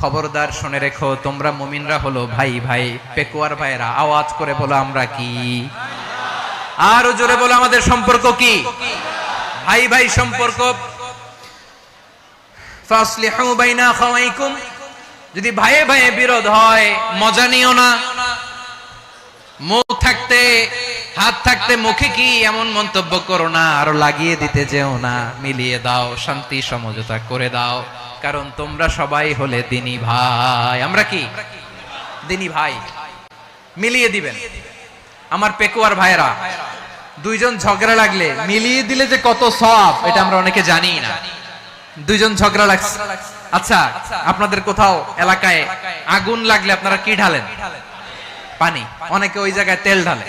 খবরদার শুনে রেখো, তোমরা মুমিনরা হলো ভাই ভাই। পেকুয়ার ভাইরা আওয়াজ করে বলো আমরা কি? আরও জোরে বলো আমাদের সম্পর্ক কি? ভাই ভাই সম্পর্ক। যদি ভাইয়ে ভাইয়ে বিরোধ হয়, মজা নিও না। মুখ থাকতে, হাত থাকতে, মুখে কি এমন মন্তব্য করো না? আরও লাগিয়ে দিতে যেও না। মিলিয়ে দাও, শান্তি, সমঝোতা করে দাও। কারণ তোমরা সবাই হলে দিনী ভাই। আমরা কি? দিনী ভাই। মিলিয়ে দিবেন। আমার পেকুয়ার ভাইরা দুইজন ঝগড়া লাগলে মিলিয়ে দিলে যে কত সব, এটা আমরা অনেকে জানি না। দুইজন ঝগড়া লাগছে। আচ্ছা আপনাদের কোথাও এলাকায় আগুন লাগলে আপনারা কি ঢালেন? পানি। অনেকে ওই জায়গায় তেল ঢালে।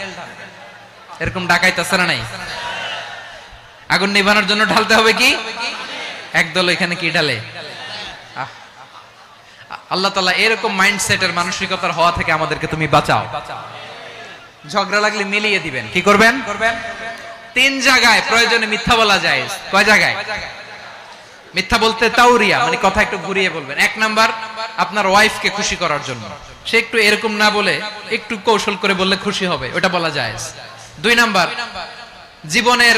এরকম ডাকাইতেছে না নাই? আগুন নিভানোর জন্য ঢালতে হবে কি? একদল এখানে কি ঢালে। আল্লাহ তালা এরকম মাইন্ডসেটের মানসিকতার হওয়া থেকে আমাদেরকে তুমি বাঁচাও। ঝগড়া লাগলে মিলিয়ে দিবেন। কি করবেন? করবেন তিন জায়গায় প্রয়োজনে মিথ্যা বলা যায়। কয় জায়গায়? মিথ্যা বলতে তাউরিয়া মানে কথা একটু ঘুরিয়ে বলবেন। এক নাম্বার, আপনার ওয়াইফকে খুশি করার জন্য। সে একটু এরকম না বলে একটু কৌশল করে বললে খুশি হবে, ওটা বলা যায়। দুই নাম্বার, জীবনের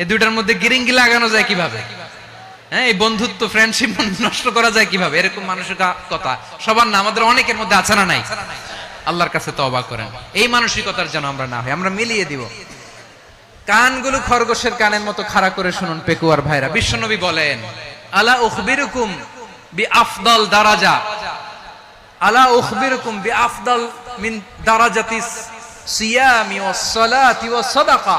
এই দুইটার মধ্যে গিরিঙ্গি লাগানো যায় কীভাবে? হ্যাঁ এই বন্ধুত্ব ফ্রেন্ডশিপ নষ্ট করা যায় কীভাবে? এরকম মানুষের কথা। সবার না, আমাদের অনেকের মধ্যে আছে না নাই? আল্লাহর কাছে তওবা করেন। এই মানসিকতার যেন আমরা না হই, আমরা মিলিয়ে দিব। কানগুলো খরগোশের কানের মতো খাড়া করে শুনুন পেকুয়ার ভাইরা। বিশ্বনবী বলেন, আলা উখবিরুকুম বি আফদল দারাজা। আলা উখবিরুকুম বি আফদল মিন দারাজাতি সিয়ামি ওয়াস সালাতি ওয়াস সাদাকা।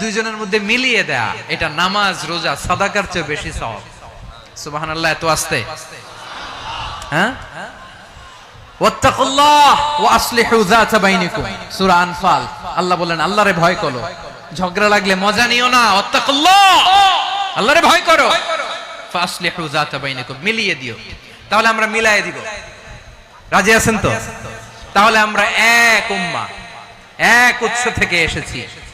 দুইজনের মধ্যে মিলিয়ে দেয়া, এটা নামাজ, রোজা, সাদাকার চেয়ে বেশি এত আস্তে। হ্যাঁ? আল্লাহ ফাসলিহু যাতা বাইনিকুম, মিলিয়ে দিও। তাহলে আমরা রাজি আছেন তো? তাহলে আমরা এক উম্মা, এক উৎস থেকে এসেছি।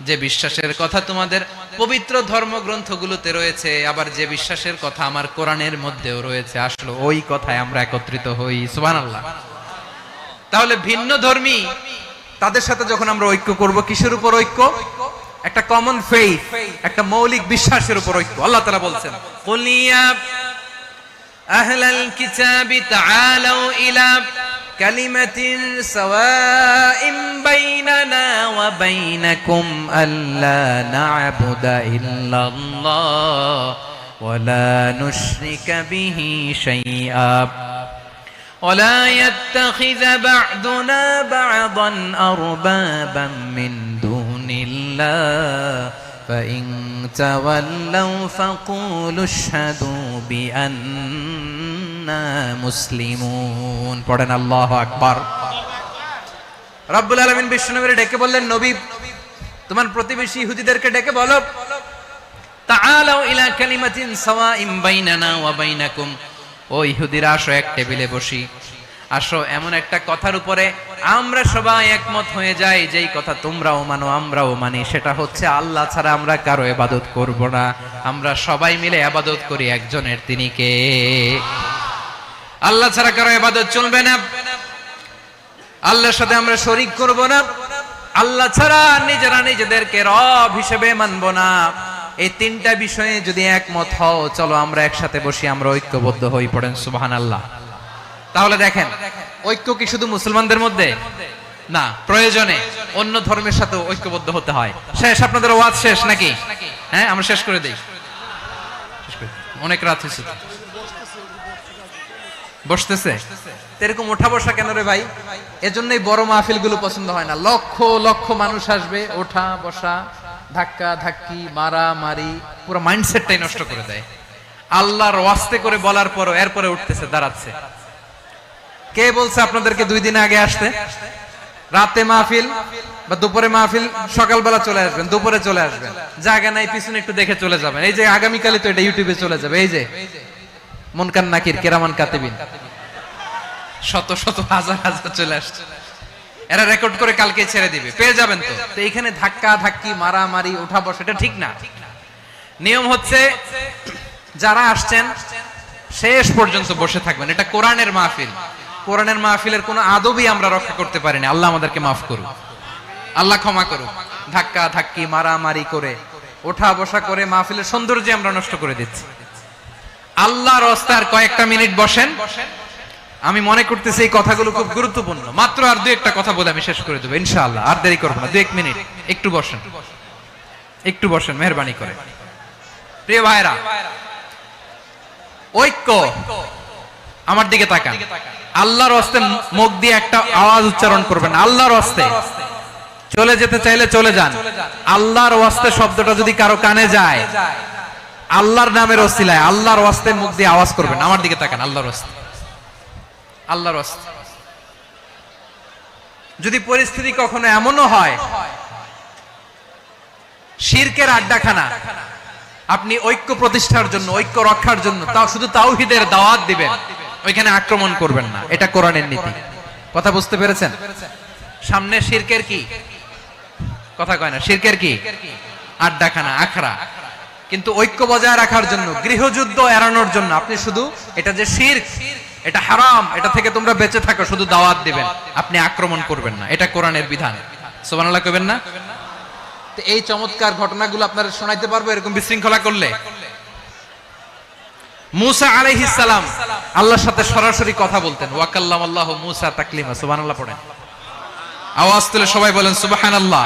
যে বিশ্বাসের কথা তোমাদের পবিত্র ধর্মগ্রন্থগুলোতে রয়েছে আবার যে বিশ্বাসের কথা আমার কোরআনের মধ্যেও রয়েছে আসলো ওই কথায় আমরা একত্রিত হই সুবহানাল্লাহ তাহলে ভিন্ন ধর্মী তাদের সাথে যখন আমরা ঐক্য করব কিসের উপর ঐক্য একটা কমন ফেইথ একটা মৌলিক বিশ্বাসের উপর ঐক্য আল্লাহ তাআলা বলছেন কুলিয়া أهل الكتاب تعالوا إلى كلمة سواء بيننا وبينكم ألا نعبد إلا الله ولا نشرك به شيئا ولا يتخذ بعضنا بعضا أربابا من دون الله فإن تولوا فقولوا اشهدوا মুসলিমুন পড়েন আল্লাহ আকবর। রব্বুল আলমিন বিষ্ণুনবীর ডেকে বললেন, নবী, তোমার প্রতিবেশী ইহুদিদেরকে ডেকে বলো। তাআলাও ইলা কালিমাতিন সাওয়াইম বাইনানা ওয়া বাইনাকুম। ও ইহুদিরা, আসো এক টেবিলে বসি। আসো, এমন একটা কথার উপরে আমরা সবাই একমত হয়ে যাই, যেই কথা তোমরাও মানো, আমরাও মানি। সেটা হচ্ছে, আল্লাহ ছাড়া আমরা কারও এবাদত করব না। আমরা সবাই মিলে আবাদত করি একজনের, তিনি কে? আল্লাহ ছাড়া কারও এবাদত চলবে না। আল্লাহর সাথে আমরা শরিক করব না। আল্লাহ ছাড়া নিজেরা নিজেদেরকে রব হিসেবে মানব না। এই তিনটা বিষয়ে যদি একমত হও, চলো আমরা একসাথে বসি, আমরা ঐক্যবদ্ধ হই, পড়েন সুবাহান আল্লাহ তাহলে দেখেন, ঐক্য কি শুধু মুসলমানদের মধ্যে? না, প্রয়োজনে অন্য ধর্মের সাথে ঐক্যবদ্ধ হতে হয়। শেষ, আপনাদের ওয়াজ শেষ নাকি? হ্যাঁ আমরা শেষ করে দিই। অনেক রাত হয়েছে। বসতেছে। এরকম ওঠা বসা কেন রে ভাই? এজন্যই বড় মাহফিলগুলো পছন্দ হয় না। লক্ষ লক্ষ মানুষ আসবে, ওঠা, বসা, ধাক্কা, ধাক্কি মারা মারি পুরো মাইন্ডসেটটাই নষ্ট করে দেয়। আল্লাহর ওয়াস্তে করে বলার পরও এরপরে উঠতেছে, দাঁড়াচ্ছে। কে বলছে আপনাদেরকে দুই দিন আগে আসতে? রাতে মাহফিল বা দুপুরে মাহফিল, সকালবেলা চলে আসবেন, দুপুরে চলে আসবেন। জায়গা নাই, পিছনে একটু দেখে চলে যাবেন। এই যে আগামীকালে তো এটা ইউটিউবে চলে যাবে, এই যে। মনকান নাকির, কেরামান কাতিবিন। শত শত, হাজার হাজার চলে আসছে। এরা রেকর্ড করে কালকে ছেড়ে দিবে। পেয়ে যাবেন তো? তো এইখানে ধাক্কা, ধাক্কি, মারামারি ওঠা বসা, এটা ঠিক না। নিয়ম হচ্ছে, যারা আসছেন, শেষ পর্যন্ত বসে থাকবেন। এটা কোরআনের মাহফিল। কোরআনের মাহফিলের কোনো আদবই আমরা রক্ষা করতে পারিনি আল্লাহ আমাদেরকে মাফ করুক। আল্লাহ ক্ষমা করুক। ধাক্কা, ধাক্কি, মারামারি করে, ওঠা বসা করে মাহফিলের সৌন্দর্য আমরা নষ্ট করে দিচ্ছি। আল্লাহর রাস্তার কয়েকটা মিনিট বসেন। আমি মনে করতেছি এই কথাগুলো খুব গুরুত্বপূর্ণ। মাত্র আর দু একটা কথা বলে আমি শেষ করে দেবো, ইনশাআল্লাহ। আর দেরি করব না, দু এক মিনিট। একটু বসেন। একটু বসেন, মেহরবানি করে। প্রিয় ভাইরা ঐক্য আমার দিকে তাকান। আল্লাহর হস্তে মুখ দিয়ে একটা আওয়াজ উচ্চারণ করবেন। আল্লাহর হস্তে চলে যেতে চাইলে চলে যান। আল্লাহর ওয়াস্তে শব্দটা যদি কারও কানে যায় আল্লাহর নামের ওসিলায়, আল্লাহর ওয়াস্তে মুখ দিয়ে আওয়াজ করবেন। আমার দিকে তাকান, আল্লাহর ওয়াস্তে। আল্লাহর ওয়াস্তে। যদি পরিস্থিতি কখনো এমনও হয়, শিরকের আড্ডাখানা, আপনি ঐক্য প্রতিষ্ঠার জন্য, ঐক্য রক্ষার জন্য, তাও শুধু তাওহিদের দাওয়াত দিবেন, ওইখানে আক্রমণ করবেন না। এটা কোরআনের নীতি। কথা বুঝতে পেরেছেন? সামনে শিরকের কি? কথা কয় না, শিরকের কি? আড্ডাখানা, আখড়া। কিন্তু ঐক্য বজায় রাখার জন্য, গৃহযুদ্ধ এড়ানোর জন্য আপনি শুধু এটা যে শির্ক, এটা হারাম, এটা থেকে তোমরা বেঁচে থাকো, শুধু দাওয়াত দিবেন। আপনি আক্রমণ করবেন না, এটা কোরআনের বিধান। সুবহানাল্লাহ কইবেন না? তো এই চমৎকার ঘটনাগুলো আপনারা শোনাইতে পারব, এরকম বিশৃঙ্খলা করলে। মুসা আলাইহিস সালাম আল্লাহর সাথে সরাসরি কথা বলতেন। ওয়াকাল্লাম আল্লাহ মুসা তাকলিমা, সুবহানাল্লাহ পড়েন। আওয়াজ তুলে সবাই বলেন, সুবহানাল্লাহ।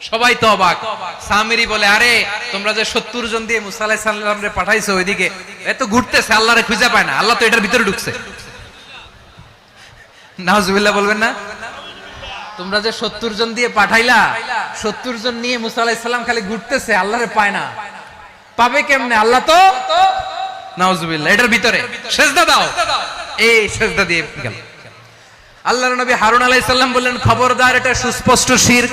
সবাই তো অবাক। সামিরি বলে, আরে, তোমরা যে সত্তর জন দিয়ে মুসা রে পাঠাইছো ওইদিকে এত ঘুরতেছে, আল্লাহরে খুঁজে পায় না, আল্লাহ তো এটার ভিতরে ঢুকছে। নাউজুবিল্লাহ বলবেন না? তোমরা যে সত্তর জন দিয়ে পাঠাইলা, সত্তর জন নিয়ে মুসা খালি ঘুরতেছে, আল্লাহরে পায় না। পাবে কেমনে? আল্লাহ তো? নাউজুবিল্লাহ, এটার ভিতরে। সেজদা দাও। এই সেজদা দিয়ে গেল। আল্লাহর নবী হারুন আলাইহিস সালাম বললেন, খবরদার, এটা সুস্পষ্ট শিরক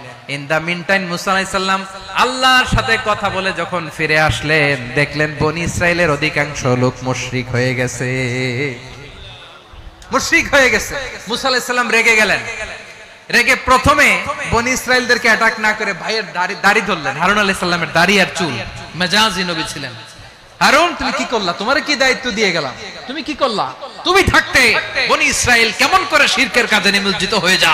ইন দা মিন টাইম মুসা আল্লাহর সাথে কথা বলে যখন ফিরে আসলেন, দেখলেন বনি ইসরায়েলের অধিকাংশ লোক মুশরিক হয়ে গেছে। মুশরিক হয়ে গেছে। মুসা রেগে গেলেন। রেগে প্রথমে বনি ইসরায়েলদেরকে অ্যাটাক না করে ভাইয়ের দাড়ি ধরলেন। হারুন আলাইহিস সালামের দাড়ি আর চুল। মেজাজি নবী ছিলেন। হারুন, তুমি কি করলা? তোমার কি দায়িত্ব দিয়ে গেলাম? তুমি কি করলা? তুমি থাকতে বনি ইসরায়েল কেমন করে শিরকের কাজে নিমজ্জিত হয়ে যা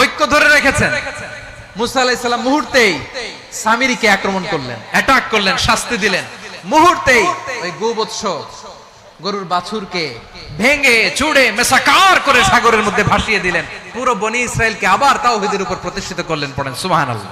ঐক্য ধরে রেখেছেন। মুসা মুহূর্তেই সামিরিকে আক্রমণ করলেন অ্যাটাক করলেন, শাস্তি দিলেন। মুহূর্তেই ওই গোবৎস গরুর বাছুরকে ভেঙে চুড়ে মেসাকার করে সাগরের মধ্যে ভাসিয়ে দিলেন। পুরো বনি ইসরায়েলকে আবার তাওহিদের উপর প্রতিষ্ঠিত করলেন পড়েন। সুবহানাল্লাহ।